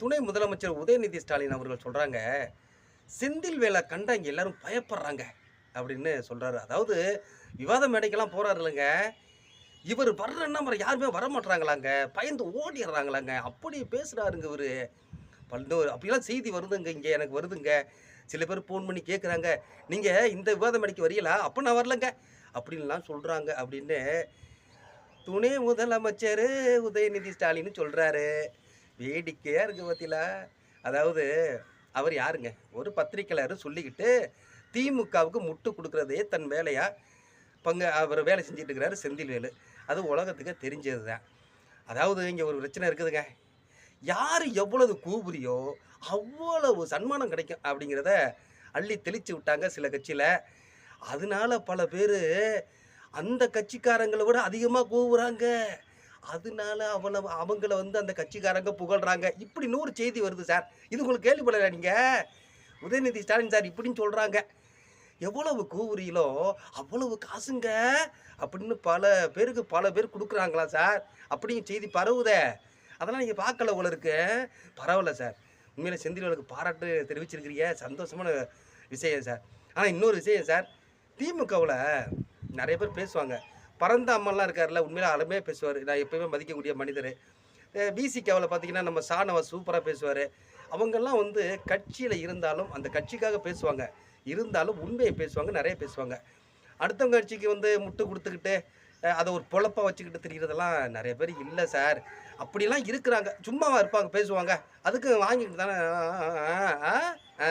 துணை முதலமைச்சர் உதயநிதி ஸ்டாலின் அவர்கள் சொல்கிறாங்க செந்தில் வேலை கண்டா இங்கே எல்லாரும் பயப்படுறாங்க அப்படின்னு சொல்கிறாரு அதாவது விவாத மேடைக்கெல்லாம் போகிறாரு இல்லைங்க இவர் வர்றன்னா அப்புறம் யாருமே வர மாட்றாங்களாங்க பயந்து ஓடிடுறாங்களாங்க. அப்படி பேசுகிறாருங்க இவர். பல்வேறு அப்படிலாம் செய்தி வருதுங்க இங்கே எனக்கு வருதுங்க. சில பேர் ஃபோன் பண்ணி கேட்குறாங்க நீங்கள் இந்த விவாத மேடைக்கு வரீங்களா? அப்போ நான் வரலங்க. அப்படின்லாம் சொல்கிறாங்க அப்படின்னு துணை முதலமைச்சர் உதயநிதி ஸ்டாலின் சொல்கிறாரு வேடிக்கையாக இருக்குது பார்த்தீங்களா அதாவது அவர் யாருங்க? ஒரு பத்திரிக்கையாளர் சொல்லிக்கிட்டு திமுகவுக்கு முட்டு கொடுக்குறதே தன் வேலையாக பங்கு அவர் வேலை செஞ்சுட்டு இருக்கிறாரு செந்தில்வேலு. அது உலகத்துக்கு தெரிஞ்சது தான் அதாவது இங்கே ஒரு பிரச்சனை இருக்குதுங்க. யார் எவ்வளவு கூபுரியோ அவ்வளவு சன்மானம் கிடைக்கும் அப்படிங்கிறத அள்ளி தெளித்து விட்டாங்க சில கட்சியில். அதனால பல பேர் அந்த கட்சிக்காரங்களை விட அதிகமாக கூவுறாங்க. அதனால அவ்வளவு அவங்கள வந்து அந்த கட்சிக்காரங்க புகழ்றாங்க. இப்படி நூறு செய்தி வருது சார். இது உங்களுக்கு கேள்விப்படல நீங்கள் உதயநிதி ஸ்டாலின் சார் இப்படின்னு சொல்கிறாங்க எவ்வளவு கூவுறீங்களோ அவ்வளவு காசுங்க அப்படின்னு பல பேருக்கு பல பேர் கொடுக்குறாங்களா சார்? அப்படியும் செய்தி பரவுதே. அதெல்லாம் நீங்கள் பார்க்கல போல இருக்கு. பரவாயில்ல சார். உண்மையில செந்தில்களுக்கு பாராட்டு தெரிவிச்சிருக்கிறீங்க. சந்தோஷமான விஷயம் சார். ஆனால் இன்னொரு விஷயம் சார். திமுகவில் நிறைய பேர் பேசுவாங்க. பரந்த அம்மன்லாம் இருக்கார்ல உண்மையில அருமையாக பேசுவார். நான் எப்பயுமே மதிக்கக்கூடிய மனிதர். பிசிகாவில் பார்த்தீங்கன்னா நம்ம சாணவ சூப்பராக பேசுவார். அவங்கெல்லாம் வந்து கட்சியில் இருந்தாலும் அந்த கட்சிக்காக பேசுவாங்க. இருந்தாலும் உண்மையை பேசுவாங்க நிறைய பேசுவாங்க. அடுத்தவங்க கட்சிக்கு வந்து முட்டு கொடுத்துக்கிட்டு அதை ஒரு பொழப்பாக வச்சுக்கிட்டு தெரிகிறதெல்லாம் நிறைய பேர் இல்லை சார். அப்படிலாம் இருக்கிறாங்க. சும்மாவாக இருப்பாங்க பேசுவாங்க. அதுக்கு வாங்கிட்டு தானே ஆ.